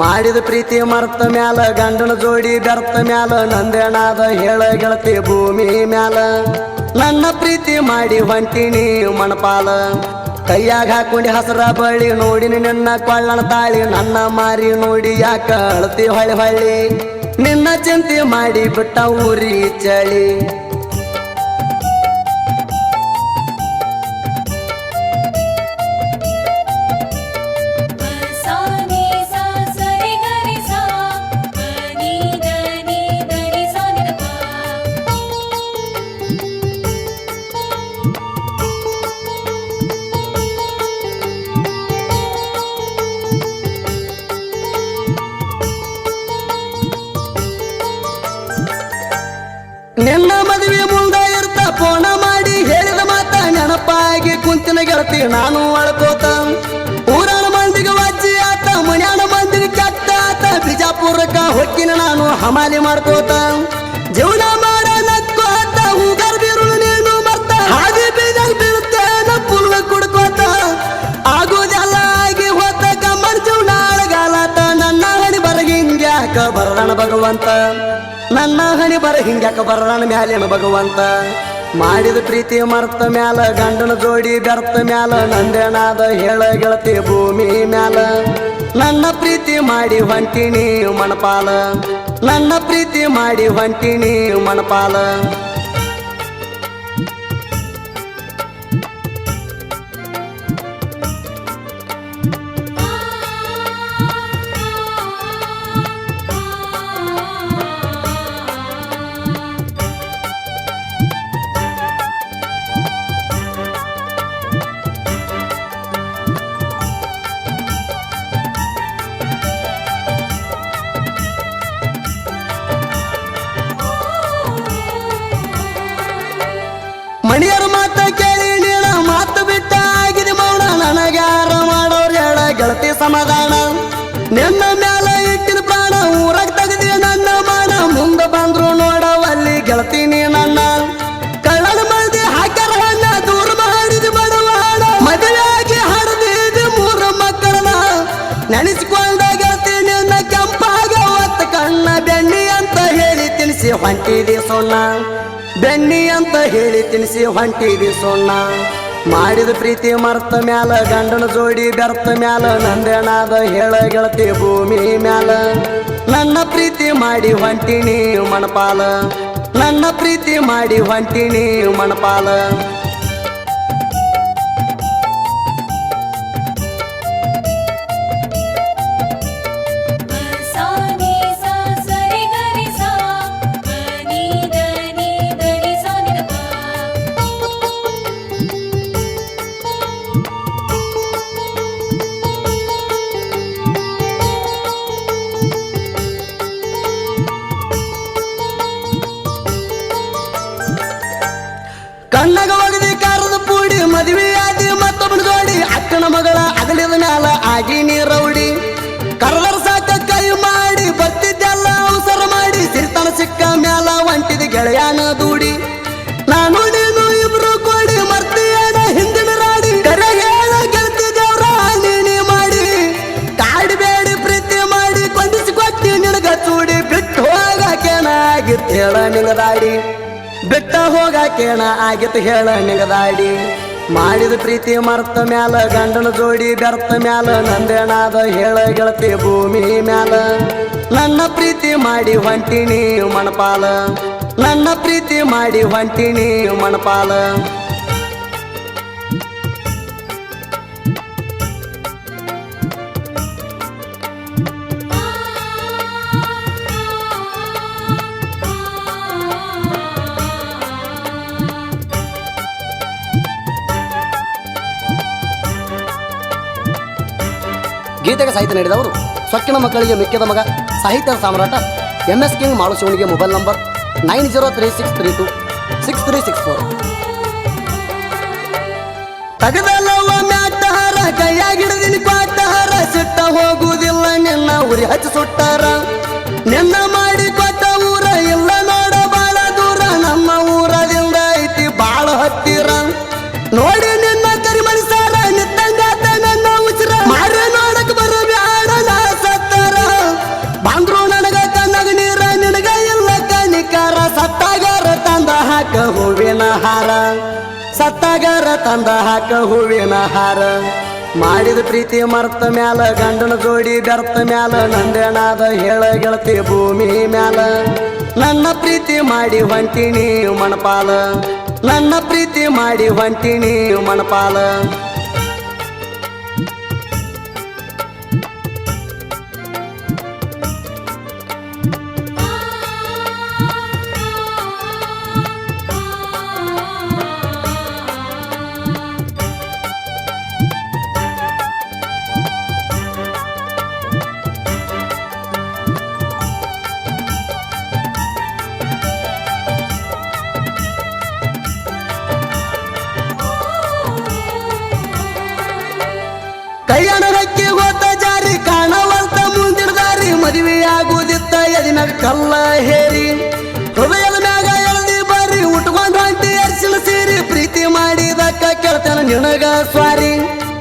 ಮಾಡಿದ ಪ್ರೀತಿ ಮರ್ತ ಮ್ಯಾಲ, ಗಂಡನ ಜೋಡಿ ಬೆರ್ತ ಮ್ಯಾಲ, ನಂದೇನಾದ ಹೇಳ ಗೆಳತಿ ಭೂಮಿ ಮ್ಯಾಲ. ನನ್ನ ಪ್ರೀತಿ ಮಾಡಿ ಹೊಂಟಿನಿ ಮಣಪಾಲ, ಕೈಯಾಗ ಹಾಕೊಂಡಿ ಹಸರ ಬಳ್ಳಿ, ನೋಡಿನಿ ನಿನ್ನ ಕೊಳ್ಳಣ ತಾಳಿ, ನನ್ನ ಮಾರಿ ನೋಡಿ ಯಾಕ ಅಳತಿ ಹೊಳ್ಳಿ ಹೊಳ್ಳಿ. ನಿನ್ನ ಚಿಂತೆ ಮಾಡಿ ಬಿಟ್ಟ ಊರಿ ಚಳಿ. ಕುಂತಿನ ಗೆಳತಿ, ನಾನು ಅಳ್ಕೋತ. ಊರಣ ಮಂದಿಗೆ ವಜ್ಜಿ ಆತ, ಮನ್ಯಾನ ಮಂದಿಗೆ ಕೆಟ್ಟ ಆತ. ಬಿಜಾಪುರಕ್ಕ ಹೊಕ್ಕಿನ ನಾನು ಹಮಾಲಿ ಮಾಡ್ಕೋತ. ಜೀವನ ಮಾಡ ನಕ್ಕೋತ, ಹೂಗರ್ ಬಿರುಳು ನೀನು ಮತ್ತ ಹಾದಿ ಬೀದಾಗ ಬೀಳುತ್ತೇನ ಪುಲ್ವ ಕುಡ್ಕೋತ. ಆಗೋದೆಲ್ಲ ಆಗಿ ಹೋತ, ಕಮ್ಮನ್ ಜೀವನ ಅಳಗಾಲಾತ. ನನ್ನ ಹಣಿ ಬರಗಿಂಗ್ಯಾಕ ಬರಣ ಭಗವಂತ? ನನ್ನ ಹಣಿ ಬರ ಹಿಂಗ್ಯಾಕ ಬರಣ ಮ್ಯಾಲಿನ ಭಗವಂತ? ಮಾಡಿದ ಪ್ರೀತಿ ಮರ್ತ ಮ್ಯಾಲ, ಗಂಡನ ಜೋಡಿ ಬೆರ್ತ ಮ್ಯಾಲ, ನಂದೇನಾದ ಹೇಳ ಗೆಳತಿ ಭೂಮಿ ಮ್ಯಾಲ. ನನ್ನ ಪ್ರೀತಿ ಮಾಡಿ ಹೊಂಟಿನಿ ಮಣಪಾಲ, ನನ್ನ ಪ್ರೀತಿ ಮಾಡಿ ಹೊಂಟಿನಿ ಮಣಪಾಲ. ಮಣಿಯರ ಮಾತ ಕೇಳಿ ನೀಳ ಮಾತು ಬಿಟ್ಟ ಆಗಿದೆ ಮೌನ. ನನಗ್ಯಾರ ಮಾಡೋರ್ ಹೇಳ ಗೆಳತಿ ಸಮಾಧಾನ. ತಿನ್ಸಿ ಹೊಂಟಿದಿ ಸೊಣ್ಣ. ಬೆಣ್ಣಿ ಅಂತ ಹೇಳಿ ತಿನ್ಸಿ ಹೊಂಟಿದಿ ಸೊಣ್ಣ. ಮಾಡಿದ ಪ್ರೀತಿ ಮರ್ತ ಮ್ಯಾಲ, ಗಂಡನ ಜೋಡಿ ಬೆರ್ತ ಮ್ಯಾಲ, ನಂದೇನಾದ ಹೇಳ ಗೆಳತಿ ಭೂಮಿ ಮ್ಯಾಲ. ನನ್ನ ಪ್ರೀತಿ ಮಾಡಿ ಹೊಂಟಿನಿ ಮಣಪಾಲ. ನನ್ನ ಪ್ರೀತಿ ಮಾಡಿ ಹೊಂಟಿನಿ ಮಣಪಾಲ. ಮಗಳ ಅಗಲಿದ ಮ್ಯಾಲ ಆಗಿ ನೀರೌಡಿ ಕರ್ಲರ್ ಸಾಕ ಕೈ ಮಾಡಿ ಬರ್ತಿದ್ದೆಲ್ಲ ಅವಸರ ಮಾಡಿ ಸಿರಿತನ ಸಿಕ್ಕ ಮ್ಯಾಲ ಒಂಟಿದ ಗೆಳೆಯನ ದೂಡಿ. ನಾನು ನೀನು ಇಬ್ರು ಕೊಡಿ ಮರ್ತಿಯೇನ ಹಿಂದಿನ ರಾಡಿ ಕರೆ ಹೇಳ ಗೆಳತಿ ದೇವ್ರ ನೀನಿ ಮಾಡಿ. ಕಾಡಬೇಡಿ ಪ್ರೀತಿ ಮಾಡಿ ಕೊಂಡಿಸಿ ಕೊಟ್ಟಿ ನಿನಗ ಚೂಡಿ. ಬಿಟ್ಟು ಹೋಗಾಕೇನ ಆಗಿತ್ತು ಹೇಳ ನಿನದಾಡಿ ಬಿಟ್ಟ ಹೋಗಾಕೇನ ಆಗಿತ್ತು ಹೇಳ ನಿಗದಾಡಿ ಮಾಡಿದ ಪ್ರೀತಿ ಮರ್ತ ಮ್ಯಾಲ, ಗಂಡನ ಜೋಡಿ ಬೆರ್ತ ಮ್ಯಾಲ, ನಂದೇನಾದ ಹೇಳ ಗೆಳತಿ ಭೂಮಿ ಮ್ಯಾಲ. ನನ್ನ ಪ್ರೀತಿ ಮಾಡಿ ಹೊಂಟಿನಿ ಮಣಪಾಲ, ನನ್ನ ಪ್ರೀತಿ ಮಾಡಿ ಹೊಂಟಿನಿ ಮಣಪಾಲ. ಗೀತೆಗೆ ಸಾಹಿತ್ಯ ನೀಡಿದವರು ಸೊಕ್ಕಿನ ಮಕ್ಕಳಿಗೆ ಮಿಕ್ಕಿದ ಮಗ ಸಾಹಿತ್ಯ ಸಾಮ್ರಾಟ M S king ಮಾಳುಶಿವನಿಗೆ mobile number nine zero three six three two six three six four. ಕೈಯಾಗಿಡದಿನ ಹೋಗುವುದಿಲ್ಲ ನಿನ್ನ ಉರಿ ಹಚ್ಚಿ ಸುಟ್ಟಾರ. ನಿನ್ನ ಮಾಡಿ ಹಾರ ಸತ್ತಾಗರ ತಂದ ಹಾಕ ಹೂವಿನ ಹಾರ. ಮಾಡಿದ ಪ್ರೀತಿ ಮರ್ತ ಮ್ಯಾಲ, ಗಂಡನ ಜೋಡಿ ಬೆರ್ತ ಮ್ಯಾಲ, ನಂದೇನಾದ ಹೇಳ ಗೆಳತಿ ಭೂಮಿ ಮ್ಯಾಲ. ನನ್ನ ಪ್ರೀತಿ ಮಾಡಿ ಹೊಂಟಿನಿ ಮಣಪಾಲ. ನನ್ನ ಪ್ರೀತಿ ಮಾಡಿ ಹೊಂಟಿನಿ ಮಣಪಾಲ. ಎದಿನ ಕಲ್ಲ ಹೇರಿ, ಹೃದಯದ ಮ್ಯಾಗ ಎಳ್ದಿ ಬರ್ರಿ, ಉಟ್ಕೊಂಡ್ ಹೊಂಟಿ ಅರ್ಸಿನ ಸೇರಿ, ಪ್ರೀತಿ ಮಾಡಿದಕ್ಕ ಕೇಳ್ತಾನ ನಿನಗ ಸ್ವಾರಿ.